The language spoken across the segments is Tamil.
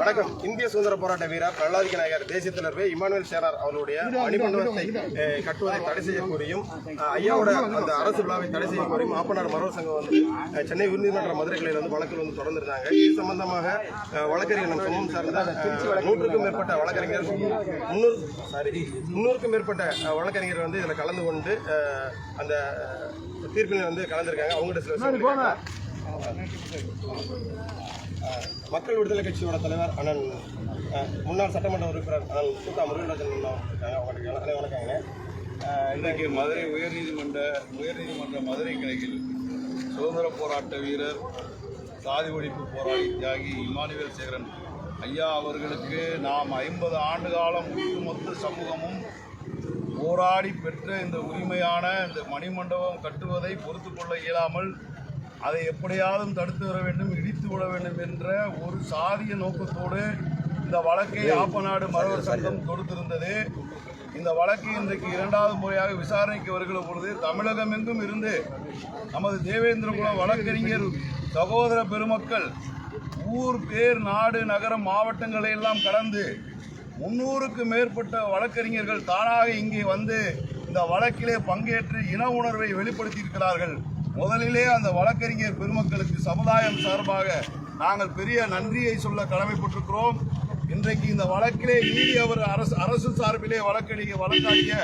வணக்கம். இந்திய சுதந்திர போராட்ட வீரர் பிரகலாதிக நாயகர் தேசிய தலைவர் இமானுவேல் சேரார் அவருடைய மணிமண்டபத்தை கட்டுவதை தடை செய்ய கோரியும் ஐயாவோட அந்த அரசு விழாவை தடை செய்ய கோரியும் மாப்பனார் மரவர் சங்கம் வந்து சென்னை உயர்நீதிமன்ற மதுரை கிளையில் வந்து வழக்கில் வந்து தொடர்ந்துருந்தாங்க. இது சம்பந்தமாக வழக்கறிஞர் நம் சமூகம் சார்ந்த நூற்றுக்கும் மேற்பட்ட வழக்கறிஞர் முன்னூறு சாரி முன்னூறுக்கும் மேற்பட்ட வழக்கறிஞர் வந்து இதில் கலந்து கொண்டு அந்த தீர்ப்பினை வந்து கலந்துருக்காங்க. அவங்ககிட்ட சில. மக்கள் விடுதலை கட்சியோட தலைவர் அண்ணன் முன்னாள் சட்டமன்ற உறுப்பினர் அண்ணன் சுத்தா முருகராஜன் அவங்களுக்கு அண்ணே வணக்கங்க இன்றைக்கு மதுரை உயர்நீதிமன்ற உயர்நீதிமன்ற மதுரை கிளையில் சுதந்திர போராட்ட வீரர் சாதி ஒழிப்பு போராளி தியாகி இமானுவேல் சேகரன் ஐயா அவர்களுக்கு நாம் ஐம்பது ஆண்டு காலம் ஒட்டுமொத்த சமூகமும் போராடி பெற்ற இந்த உரிமையான இந்த மணிமண்டபம் கட்டுவதை பொறுத்து கொள்ள இயலாமல் அதை எப்படியாவது தடுத்து வர வேண்டும் இடித்து விட வேண்டும் என்ற ஒரு சாதிய நோக்கத்தோடு இந்த வழக்கை ஆப்பநாடு மரவர் சங்கம் தொடுத்திருந்தது. இந்த வழக்கு இன்றைக்கு இரண்டாவது முறையாக விசாரணைக்கு வருகிற பொழுது தமிழகம் எங்கும் இருந்து நமது தேவேந்திரகுல வழக்கறிஞர் சகோதர பெருமக்கள் ஊர் பேர் நாடு நகரம் மாவட்டங்களை எல்லாம் கடந்து முன்னூறுக்கு மேற்பட்ட வழக்கறிஞர்கள் தானாக இங்கே வந்து இந்த வழக்கிலே பங்கேற்று இன உணர்வை வெளிப்படுத்தியிருக்கிறார்கள். முதலிலே அந்த வழக்கறிஞர் பெருமக்களுக்கு சமுதாயம் சார்பாக நாங்கள் பெரிய நன்றியை சொல்ல கடமைப்பட்டிருக்கிறோம். இன்றைக்கு இந்த வழக்கிலே நீதி அவர் அரசு அரசு சார்பிலே வழக்கறிஞர் வழக்காடிய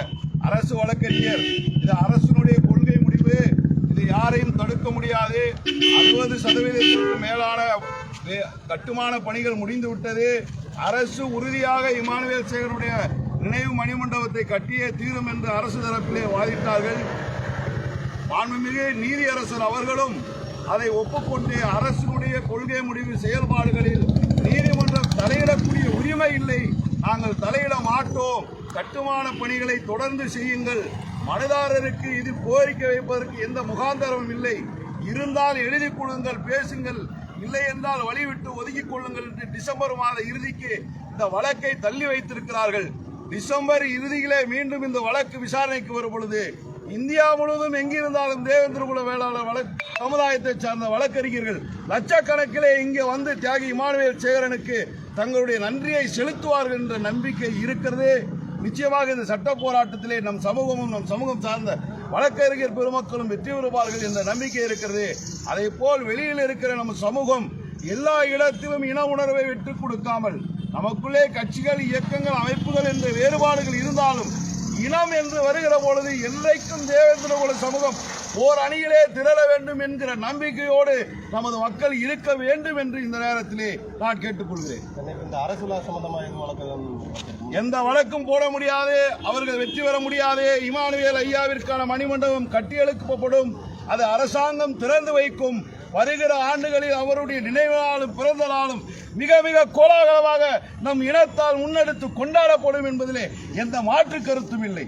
அரசு வழக்கறிஞர் இது அரசினுடைய கொள்கை முடிவு. இது யாரையும் தடுக்க முடியாது. அறுபது சதவீதத்திற்கு மேலான கட்டுமான பணிகள் முடிந்து விட்டது அரசு உறுதியாக இமானுவேல் சேகருடைய நினைவு மணிமண்டபத்தை கட்டியே தீரும் என்று அரசு தரப்பிலே வாதிட்டார்கள். மாண்புமிகு நீதியரசர் அவர்களும் அதை ஒப்புக்கொண்டு அரசினுடைய கொள்கை முடிவு செயல்பாடுகளில் நீதிமன்றம் தலையிடக்கூடிய உரிமை இல்லை. நாங்கள் தலையிட மாட்டோம். கட்டுமான பணிகளை தொடர்ந்து செய்யுங்கள். மனுதாரருக்கு இது கோரிக்கை வைப்பதற்கு எந்த முகாந்தரமும் இல்லை. இருந்தால் எழுதி கொடுங்கள் பேசுங்கள். இல்லை என்றால் வழிவிட்டு ஒதுக்கிக் கொள்ளுங்கள் என்று டிசம்பர் மாத இறுதிக்கு இந்த வழக்கை தள்ளி வைத்திருக்கிறார்கள். டிசம்பர் இறுதியிலே மீண்டும் இந்த வழக்கு விசாரணைக்கு வரும் பொழுது இந்தியா முழுவதும் எங்கிருந்தாலும் தேவேந்திரகுல வேளாளர் வழக்கு சமுதாயத்தை சார்ந்த வழக்கறிஞர்கள் லட்சக்கணக்கிலே இங்கே வந்து தியாகி இமானுவேல் சேகரனுக்கு தங்களுடைய நன்றியை செலுத்துவார்கள் என்ற நம்பிக்கை இருக்கிறது. நிச்சயமாக இந்த சட்ட போராட்டத்திலே நம் சமூகமும் நம் சமூகம் சார்ந்த வழக்கறிஞர் பெருமக்களும் வெற்றி பெறுவார்கள் என்ற நம்பிக்கை இருக்கிறது. அதை போல் வெளியில் இருக்கிற நம் சமூகம் எல்லா இடத்திலும் இன உணர்வை விட்டுக் கொடுக்காமல் நமக்குள்ளே கட்சிகள் இயக்கங்கள் அமைப்புகள் என்ற வேறுபாடுகள் இருந்தாலும் இனம் என்று வருகிற பொழுது என்றைக்கும் தேவேந்திரகுல சமூகம் ஓர் அணியிலே திரள வேண்டும் என்கிற நம்பிக்கையோடு நமது மக்கள் இருக்க வேண்டும் என்று இந்த நேரத்திலே நான் கேட்டுக்கொள்கிறேன். எந்த வழக்கும் போட முடியாது அவர்கள் வெற்றி பெற முடியாது. இமானுவேல் ஐயாவிற்கான மணிமண்டபம் கட்டியெழுப்பப்படும் அது அரசாங்கம் திறந்து வைக்கும். வருகிற ஆண்டுகளில் அவருடைய நினைவு நாளும் பிறந்த நாளும் மிக மிக கோலாகலமாக நம் இனத்தால் முன்னெடுத்து கொண்டாடப்படும் என்பதிலே எந்த மாற்று கருத்தும் இல்லை.